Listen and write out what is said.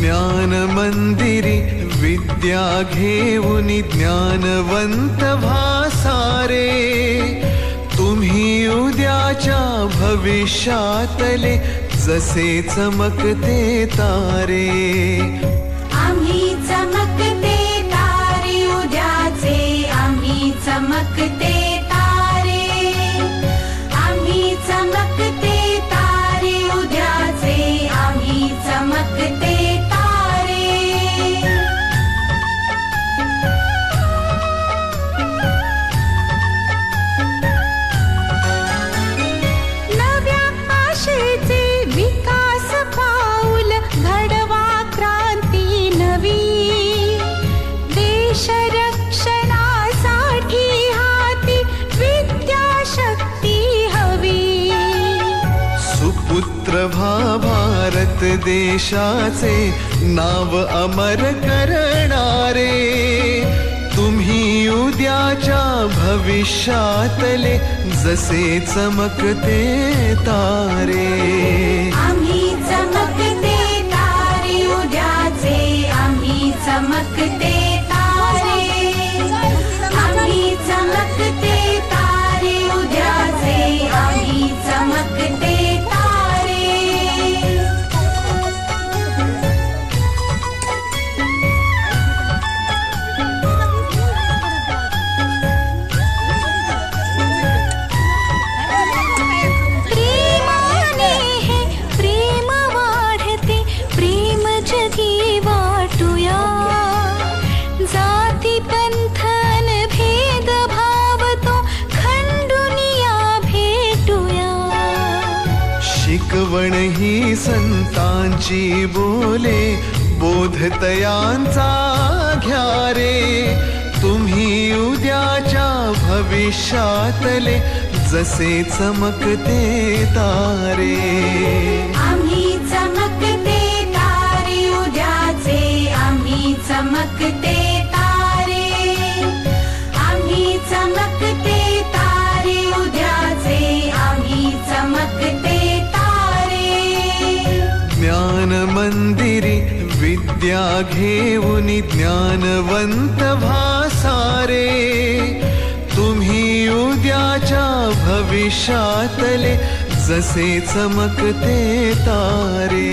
ज्ञान मंदिरी विद्या घेऊन ज्ञानवंत भासारे तुम्ही उद्याच्या भविष्यातले जसे चमकते तारे. आम्ही चमकते तारे उद्याचे आम्ही चमकते तारे. आम्ही चमकते तारे उद्याचे आम्ही चमकते प्रभा भारत देशाचे नाव अमर करणारे तुम्ही उद्याच्या भविष्यातले जसे चमकते तारे. आम्ही चमकते तारे उद्याचे आम्ही चमकते श्रवण ही संतांची बोले बोधतयांचा घ्या रे तुम्ही उद्याच्या भविष्यातले जसे चमकते तारे. आम्ही चमकते तारे उद्याचे आम्ही चमकते तारे. आम्ही चमकते मंदिरी विद्या घेऊन ज्ञानवंत भासारे तुम्ही उद्याच्या भविष्यातले जसे चमकते तारे.